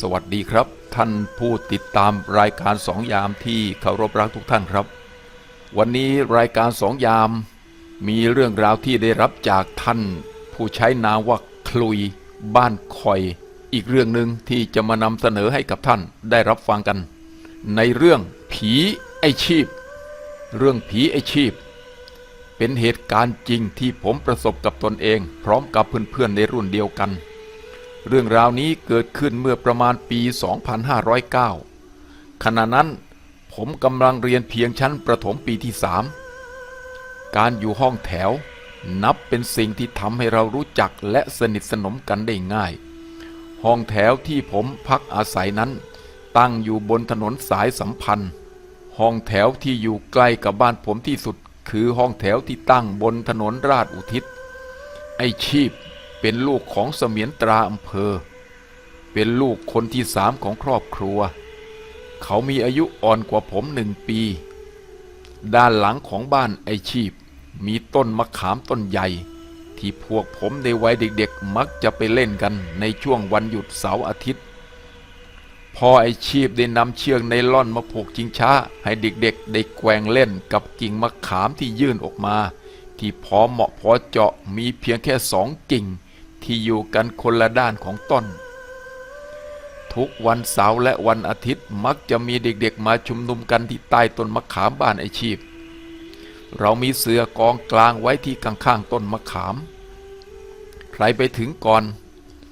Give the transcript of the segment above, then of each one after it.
สวัสดีครับ ท่านผู้ติดตามรายการสองยามที่เคารพรักทุกท่านครับ วันนี้รายการสองยาม มีเรื่องราวที่ได้รับจากท่าน ผู้ใช้นามว่าคลุย บ้านคอย อีกเรื่องหนึ่งที่จะมานำเสนอให้กับท่านได้รับฟังกัน ในเรื่องผีไอชีพ เรื่องผีไอชีพ เป็นเหตุการณ์จริงที่ผมประสบกับตนเอง พร้อมกับเพื่อนๆในรุ่นเดียวกัน เรื่องราวนี้เกิดขึ้นเมื่อประมาณปี 2509 ขณะนั้นผมกำลังเรียนเพียงชั้นประถมปีที่สามการอยู่ห้องแถว นับเป็นสิ่งที่ทำให้เรารู้จักและสนิทสนมกันได้ง่าย ห้องแถวที่ผมพักอาศัยนั้น ตั้งอยู่บนถนนสายสัมพันธ์ ห้องแถวที่อยู่ใกล้กับบ้านผมที่สุด คือห้องแถวที่ตั้งบนถนนราชอุทิศไอชีพ เป็นลูกของเสมียนตราอำเภอ เป็นลูกคนที่สามของครอบครัว เขามีอายุอ่อนกว่าผมหนึ่งปี ด้านหลังของบ้านไอชีพ มีต้นมะขามต้นใหญ่ ที่พวกผมในวัยเด็กๆ มักจะไปเล่นกันในช่วงวันหยุดเสาร์อาทิตย์ พอไอชีพได้นำเชือกไนล่อนมาผูกจิงช้า ให้เด็กๆ ได้แกว่งเล่นกับกิ่งมะขามที่ยื่นออกมา ที่พอเหมาะพอเจาะมีเพียงแค่สองกิ่ง ที่อยู่กันคนละด้านของต้น ทุกวันเสาร์และวันอาทิตย์มักจะมีเด็กๆมาชุมนุมกันที่ใต้ต้นมะขามบ้านไอชีพ เรามีเสือกองกลางไว้ที่ข้างๆต้นมะขาม ใครไปถึงก่อน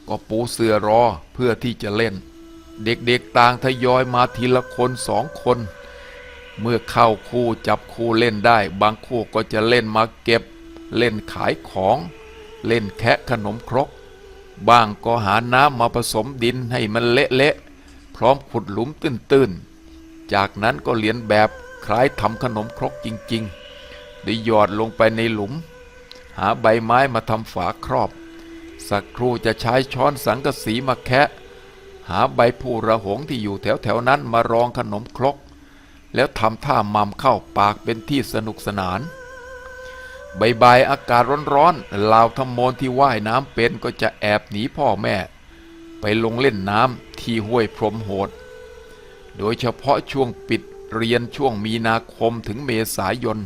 ก็ปูเสือรอเพื่อที่จะเล่น เด็กๆต่างทยอยมาทีละคนสองคน เมื่อเข้าคู่จับคู่เล่นได้ บางคู่ก็จะเล่นมาเก็บ เล่นขายของ เล่นแคะขนมครก บ้างก็หาน้ำมาผสมดินให้มันเละๆ พร้อมขุดหลุมตื้นๆ จากนั้นก็เลียนแบบคล้ายทำขนมครกจริงๆได้หยอดลงไปในหลุม หาใบไม้มาทำฝาครอบ สักครู่จะใช้ช้อนสังกะสีมาแคะหาใบผู้ระหงที่อยู่แถวๆนั้นมารองขนมครก แล้วทำท่ามามเข้าปากเป็นที่สนุกสนาน ใบ่ายอากาศร้อนๆล่าทำโมนที่ว่ายน้ำเป็นก็จะแอบหนีพ่อแม่ ไปลงเล่นน้ำที่ห้วยพรมโหด โดยเฉพาะช่วงปิดเรียนช่วงมีนาคมถึงเมษายน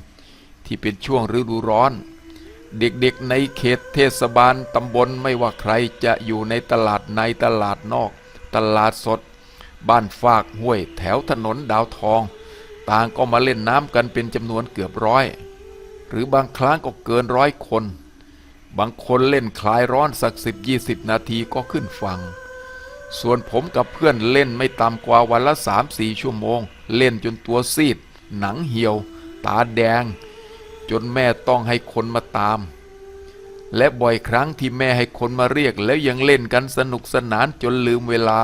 ที่เป็นช่วงฤดูร้อน เด็กๆในเขตเทศบาลตำบลไม่ว่าใครจะอยู่ในตลาดในตลาดนอก ตลาดสด บ้านฟากห้วยแถวถนนดาวทอง ต่างก็มาเล่นน้ำกันเป็นจำนวนเกือบร้อย หรือบางครั้งก็เกินร้อยคน บางคนเล่นคลายร้อนสักสิบยี่สิบนาทีก็ขึ้นฟัง ส่วนผมกับเพื่อนเล่นไม่ต่ำกว่าวันละสามสี่ชั่วโมง เล่นจนตัวซีด หนังเหี่ยว ตาแดง จนแม่ต้องให้คนมาตาม และบ่อยครั้งที่แม่ให้คนมาเรียกแล้วยังเล่นกันสนุกสนานจนลืมเวลา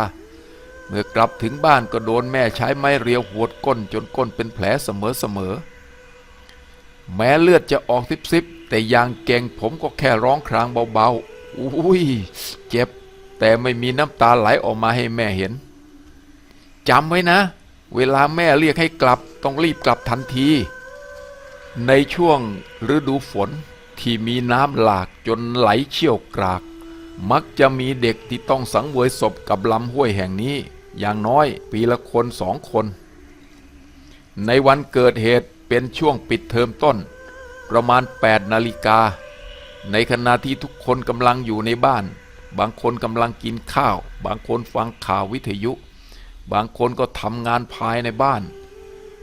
เมื่อกลับถึงบ้านก็โดนแม่ใช้ไม้เรียวหวดก้นจนก้นเป็นแผลเสมอๆ แม้เลือดจะออกซิบๆแต่อย่างเก่งผมก็แค่ร้องครางเบาๆอุ้ยเจ็บ แต่ไม่มีน้ำตาไหลออกมาให้แม่เห็นจำไว้นะ เวลาแม่เรียกให้กลับต้องรีบกลับทันที ในช่วงฤดูฝนที่มีน้ำหลากจนไหลเชี่ยวกราก มักจะมีเด็กที่ต้องสังเวยศพกับลำห้วยแห่งนี้ อย่างน้อยปีละคนสองคน ในวันเกิดเหตุ เป็นช่วงปิดเทอมต้น ประมาณ 8 นาฬิกา ในขณะที่ทุกคนกำลังอยู่ในบ้าน บางคนกำลังกินข้าว บางคนฟังข่าววิทยุ บางคนก็ทำงานภายในบ้าน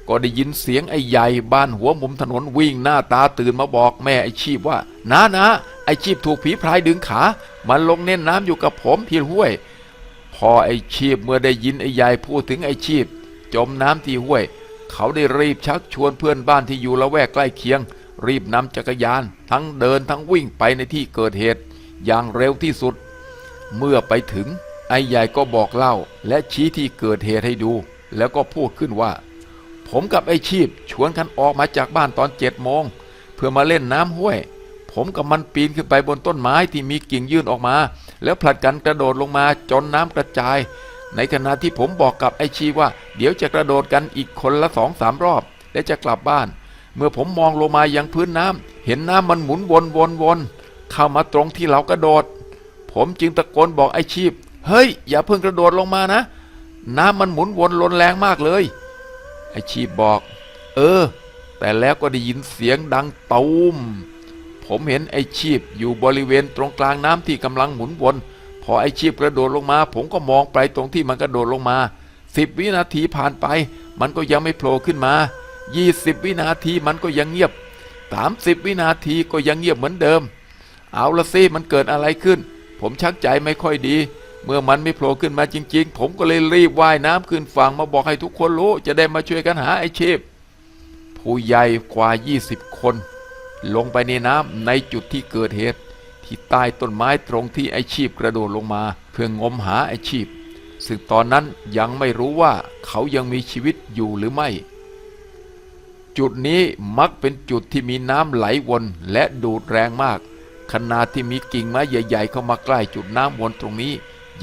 ก็ได้ยินเสียงไอ้ใหญ่บ้านหัวมุมถนนวิ่งหน้าตาตื่นมาบอกแม่ไอ้ชีพว่านะนะไอ้ชีพถูกผีพรายดึงขา มันลงเน้นน้ำอยู่กับผมที่ห้วย พอไอ้ชีพเมื่อได้ยินไอ้ใหญ่พูดถึงไอ้ชีพ จมน้ำที่ห้วย เขาได้รีบชักชวนเพื่อนบ้านที่อยู่ละแวกใกล้เคียง รีบนำจักรยาน ทั้งเดินทั้งวิ่งไปในที่เกิดเหตุ อย่างเร็วที่สุด เมื่อไปถึง ไอ้ใหญ่ก็บอกเล่า และชี้ที่เกิดเหตุให้ดู แล้วก็พูดขึ้นว่า ผมกับไอ้ชีพชวนกันออกมาจากบ้านตอนเจ็ดโมงเพื่อมาเล่นน้ำห้วย ผมกับมันปีนขึ้นไปบนต้นไม้ที่มีกิ่งยื่นออกมา แล้วผลัดกันกระโดดลงมาจนน้ำกระจาย ในขณะที่ผมบอกกับไอชีว่า เดี๋ยวจะกระโดดกันอีกคนละสองสามรอบ และจะกลับบ้าน เมื่อผมมองลงมายังพื้นน้ำเห็นน้ำมันหมุนวนวนวนเข้ามาตรงที่เรากระโดด ผมจึงตะโกนบอกไอชีพ เฮ้ย อย่าเพิ่งกระโดดลงมานะ น้ำมันหมุนวนลนแรงมากเลย ไอชีพบอก เออ แต่แล้วก็ได้ยินเสียงดังตูมผมเห็นไอชีพอยู่บริเวณตรงกลางน้ำที่กำลังหมุนวน พอไอชีพกระโดดลงมา ผมก็มองไปตรงที่มันกระโดดลงมาสิบวินาทีผ่านไป มันก็ยังไม่โผล่ขึ้นมายี่สิบวินาทีมันก็ยังเงียบสามสิบวินาทีก็ยังเงียบเหมือนเดิม เอาละสิมันเกิดอะไรขึ้น ผมชักใจไม่ค่อยดี เมื่อมันไม่โผล่ขึ้นมาจริง ๆ ผมก็เลยรีบว่ายน้ำขึ้นฝั่งมาบอกให้ทุกคนรู้ จะได้มาช่วยกันหาไอ้ชีพผู้ใหญ่กว่า 20 คน ลงไปในน้ำในจุดที่เกิดเหตุ ที่ใต้ต้นไม้ตรงที่ไอชีพกระโดดลงมา เพื่องมหาไอชีพ ซึ่งตอนนั้นยังไม่รู้ว่าเขายังมีชีวิตอยู่หรือไม่ จุดนี้มักเป็นจุดที่มีน้ำไหลวนและดูดแรงมากขนาดที่มีกิ่งไม้ใหญ่ ๆ เข้ามาใกล้จุดน้ำวนตรงนี้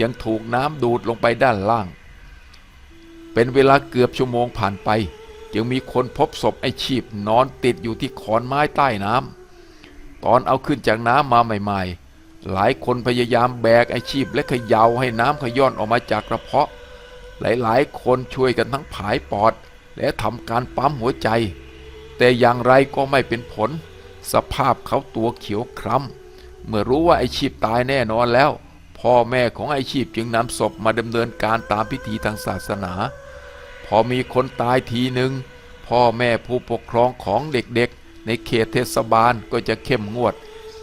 ยังถูกน้ำดูดลงไปด้านล่าง เป็นเวลาเกือบชั่วโมงผ่านไป จึงมีคนพบศพไอชีพนอนติดอยู่ที่ขอนไม้ใต้น้ำ ตอนเอาขึ้นจากน้ำมาใหม่ ๆ หลายคนพยายามแบกไอ้ชีพและเขย่าให้น้ำขย้อนออกมาจากกระเพาะ หลายๆ คนช่วยกันทั้งผายปอด และทำการปั๊มหัวใจ แต่อย่างไรก็ไม่เป็นผล สภาพเขาตัวเขียวคล้ำเมื่อรู้ว่าไอชีพตายแน่นอนแล้ว พ่อแม่ของไอชีพจึงนำศพมาดำเนินการตามพิธีทางศาสนา พอมีคนตายทีหนึ่งพ่อแม่ผู้ปกครองของเด็กๆ ในเขตเทศบาลก็จะเข้มงวด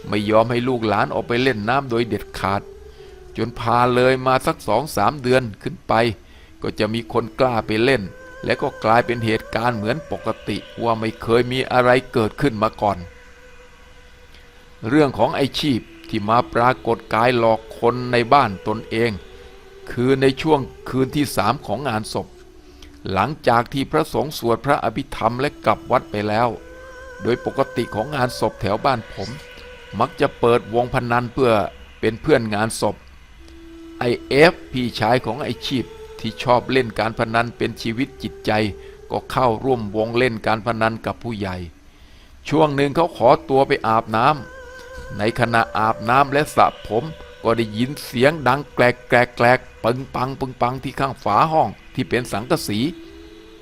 ไม่ยอมให้ลูกหลานออกไปเล่นน้ำโดยเด็ดขาด จนพาเลยมาสักสองสามเดือนขึ้นไป ก็จะมีคนกล้าไปเล่น และก็กลายเป็นเหตุการณ์เหมือนปกติว่าไม่เคยมีอะไรเกิดขึ้นมาก่อน เรื่องของไอชีพที่มาปรากฏกายหลอกคนในบ้านตนเอง คือในช่วงคืนที่สามของงานศพ หลังจากที่พระสงฆ์สวดพระอภิธรรมและกลับวัดไปแล้ว โดยปกติของงานศพแถวบ้านผม มักจะเปิดวงพนันเพื่อเป็นเพื่อนงานศพไอเอฟพี่ชายของไอชีพที่ชอบเล่นการพนันเป็นชีวิตจิตใจ ก็เข้าร่วมวงเล่นการพนันกับผู้ใหญ่ ช่วงหนึ่งเขาขอตัวไปอาบน้ำในขณะอาบน้ำและสระผมก็ได้ยินเสียงดังแกลกแกลกแกลกปึงปังปึงปังที่ข้างฝาห้องที่เป็นสังกะสี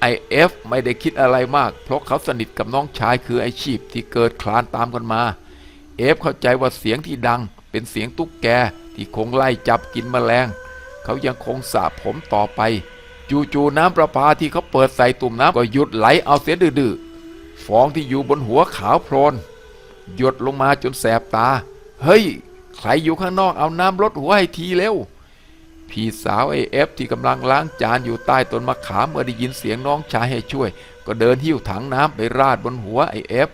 ไอเอฟไม่ได้คิดอะไรมาก เพราะเขาสนิทกับน้องชายคือไอชีพที่เกิดคลานตามกันมา เอฟเข้าใจว่าเสียงที่ดัง เป็นเสียงตุ๊กแกที่คงไล่จับกินแมลง เขายังคงสระผมต่อไป จู่ๆน้ำประปาที่เขาเปิดใส่ตุ่มน้ำก็หยุดไหลเอาเสียดื้อๆฟองที่อยู่บนหัวขาวโพลนหยดลงมาจนแสบตา เฮ้ย ใครอยู่ข้างนอกเอาน้ำลดหัวให้ทีเร็ว พี่สาวไอเอฟที่กำลังล้างจานอยู่ใต้ต้นมะขามเมื่อได้ยินเสียงน้องชายให้ช่วย ก็เดินหิ้วถังน้ำไปราดบนหัวไอเอฟ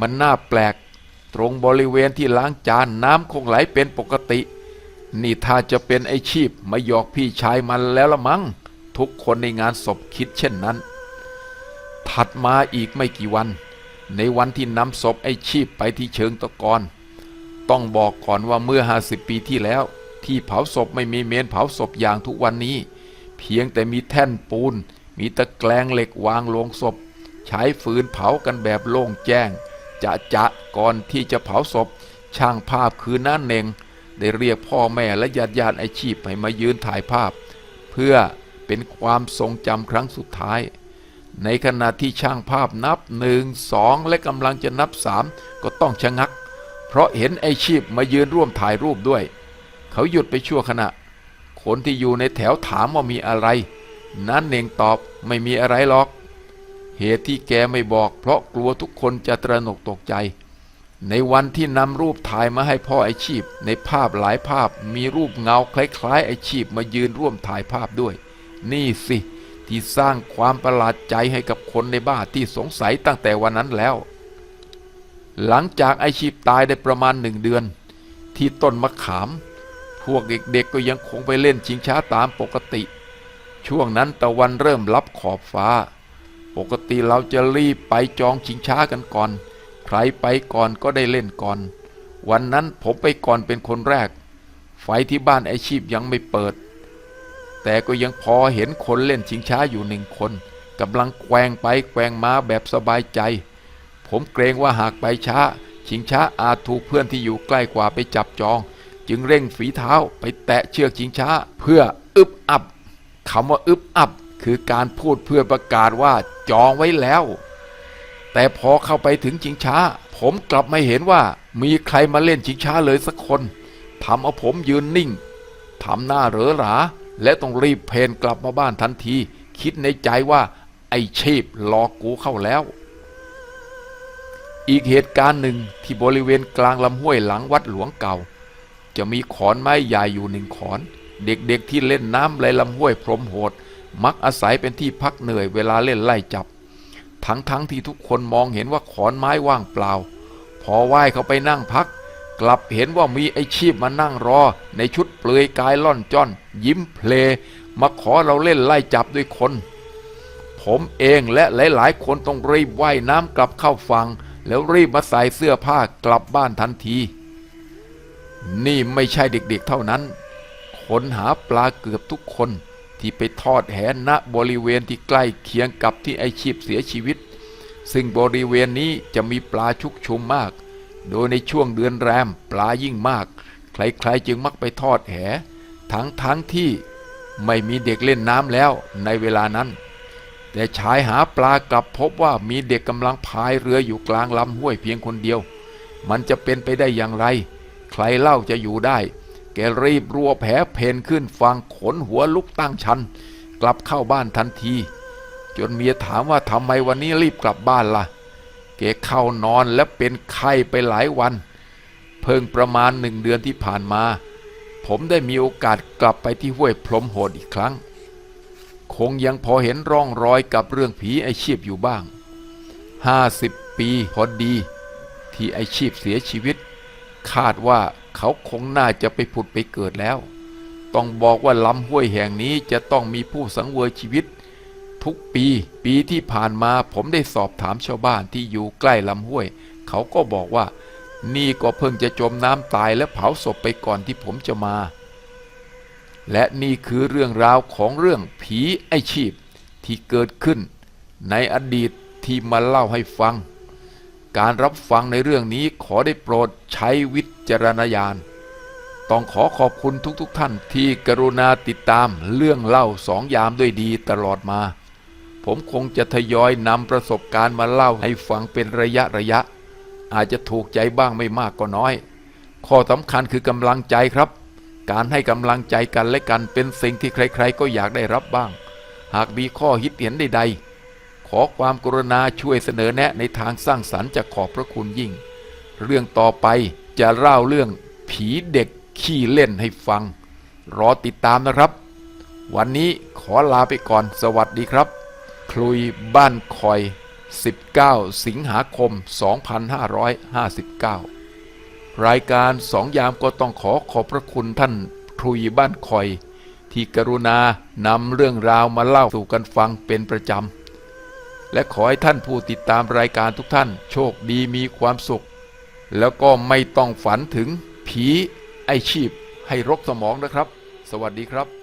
มันน่าแปลกตรงบริเวณที่ล้างจานน้ำคงไหลเป็นปกติ นี่ถ้าจะเป็นไอชีพมาหยอกพี่ชายมันแล้วละมั้งทุกคนในงานศพคิดเช่นนั้น ถัดมาอีกไม่กี่วัน ในวันที่นำศพไอชีพไปที่เชิงตะกอนต้องบอกก่อนว่าเมื่อ 50 ปีที่แล้ว ที่เผาศพไม่มีเมนเผาศพอย่างทุกวันนี้ เพียงแต่มีแท่นปูน มีตะแกรงเหล็กวางลงศพ ใช้ฟืนเผากันแบบโล่งแจ้ง จะจะก่อนที่จะเผาศพ ช่างภาพคือน้าเนงได้เรียกพ่อแม่และญาติญาติไอชีพให้มายืนถ่ายภาพ เพื่อเป็นความทรงจำครั้งสุดท้าย ในขณะที่ช่างภาพนับหนึ่งสองและกำลังจะนับสามก็ต้องชะงัก เพราะเห็นไอชีพมายืนร่วมถ่ายรูปด้วย เขาหยุดไปชั่วขณะ คนที่อยู่ในแถวถามว่ามีอะไร นั้นเน่งตอบไม่มีอะไรหรอก เหตุที่แกไม่บอก เพราะกลัวทุกคนจะตระหนกตกใจ ในวันที่นำรูปถ่ายมาให้พ่อไอชีพ ในภาพหลายภาพมีรูปเงาคล้ายๆไอชีพมายืนร่วมถ่ายภาพด้วย นี่สิที่สร้างความประหลาดใจให้กับคนในบ้านที่สงสัยตั้งแต่วันนั้นแล้ว หลังจากไอชีพตายได้ประมาณหนึ่งเดือน ที่ต้นมะขาม พวกเด็กๆก็ยังคงไปเล่นชิงช้าตามปกติ ช่วงนั้นตะวันเริ่มลับขอบฟ้า ปกติเราจะรีบไปจองชิงช้ากันก่อน ใครไปก่อนก็ได้เล่นก่อน วันนั้นผมไปก่อนเป็นคนแรก ไฟที่บ้านไอชีพยังไม่เปิด แต่ก็ยังพอเห็นคนเล่นชิงช้าอยู่หนึ่งคนกำลังแกว่งไปแกว่งมาแบบสบายใจ ผมเกรงว่าหากไปช้า ชิงช้าอาจถูกเพื่อนที่อยู่ใกล้กว่าไปจับจอง จึงเร่งฝีเท้าไปแตะเชือกชิงช้า เพื่ออึบอับคำว่าอึบอับ คือการพูดเพื่อประกาศว่าจองไว้แล้ว แต่พอเข้าไปถึงชิงช้า ผมกลับไม่เห็นว่ามีใครมาเล่นชิงช้าเลยสักคนทำเอาผมยืนนิ่งทำหน้าเหรอหรา และต้องรีบเพนกลับมาบ้านทันที คิดในใจว่า ไอ้ชีพหลอกกูเข้าแล้ว อีกเหตุการณ์หนึ่งที่บริเวณกลางลำห้วยหลังวัดหลวงเก่า จะมีขอนไม้ใหญ่อยู่หนึ่งขอน เด็กๆที่เล่นน้ำไหลลำห้วยพรมโหด มักอาศัยเป็นที่พักเหนื่อยเวลาเล่นไล่จับ ทั้งๆทที่ทุกคนมองเห็นว่าขอนไม้ว่างเปล่า พอว่ายเขาไปนั่งพัก กลับเห็นว่ามีไอชีพมานั่งรอ ในชุดเปลือยกายล่อนจ้อน ยิ้มเพล มาขอเราเล่นไล่จับด้วยคน ผมเองและหลายๆ คนต้องรีบว่ายน้ำกลับเข้าฝั่งแล้วรีบมาใส่เสื้อผ้ากลับบ้านทันที นี่ไม่ใช่เด็กๆเท่านั้นคนหาปลาเกือบทุกคนที่ไปทอดแหณบริเวณที่ใกล้เคียงกับที่ไอชีพเสียชีวิต ซึ่งบริเวณนี้จะมีปลาชุกชุมมาก โดยในช่วงเดือนแรมปลายิ่งมาก ใครๆจึงมักไปทอดแห ทั้งทั้งที่ไม่มีเด็กเล่นน้ำแล้วในเวลานั้น แต่ชายหาปลากลับพบว่ามีเด็กกำลังพายเรืออยู่กลางลำห้วยเพียงคนเดียว มันจะเป็นไปได้อย่างไร ใครเล่าจะอยู่ได้ แกรีบรัวแผลเพนขึ้นฟังขนหัวลุกตั้งชัน กลับเข้าบ้านทันที จนเมียถามว่าทำไมวันนี้รีบกลับบ้านล่ะ แกเข้านอนและเป็นไข้ไปหลายวัน เพิ่งประมาณหนึ่งเดือนที่ผ่านมา ผมได้มีโอกาสกลับไปที่ห้วยพรมโหดอีกครั้ง คงยังพอเห็นร่องรอยกับเรื่องผีไอชีพอยู่บ้างห้าสิบปีพอดี ที่ไอชีพเสียชีวิต คาดว่าเขาคงน่าจะไปผุดไปเกิดแล้ว ต้องบอกว่าลำห้วยแห่งนี้จะต้องมีผู้สังเวยชีวิต ทุกปีปีที่ผ่านมาผมได้สอบถามชาวบ้านที่อยู่ใกล้ลำห้วย เขาก็บอกว่า นี่ก็เพิ่งจะจมน้ำตายและเผาศพไปก่อนที่ผมจะมา และนี่คือเรื่องราวของเรื่องผีไอชีพที่เกิดขึ้น ในอดีตที่มาเล่าให้ฟัง การรับฟังในเรื่องนี้ขอได้โปรดใช้วิจารณญาณ ต้องขอขอบคุณทุกๆทท่านที่กรุณาติดตามเรื่องเล่าสองยามด้วยดีตลอดมา ผมคงจะทยอยนำประสบการณ์มาเล่าให้ฟังเป็นระยะระยะ อาจจะถูกใจบ้างไม่มากก็น้อย ข้อสำคัญคือกำลังใจครับ การให้กำลังใจกันและกันเป็นสิ่งที่ใครๆ ก็อยากได้รับบ้าง หากมีข้อคิดเห็นใดๆ อความกรุณาช่วยเสนอแนะในทางสร้างสรรค์จะขอบพระคุณยิ่ง เรื่องต่อไปจะเล่าเรื่องผีเด็กขี้เล่นให้ฟัง รอติดตามนะครับ วันนี้ขอลาไปก่อนสวัสดีครับ คลุยบ้านคอย 19 สิงหาคม 2559 รายการสองยามก็ต้องขอขอบพระคุณท่านคลุยบ้านคอย ที่กรุณานำเรื่องราวมาเล่าสู่กันฟังเป็นประจำ และขอให้ท่านผู้ติดตามรายการทุกท่าน โชคดีมีความสุข แล้วก็ไม่ต้องฝันถึงผีไอชีพให้รกสมองนะครับ สวัสดีครับ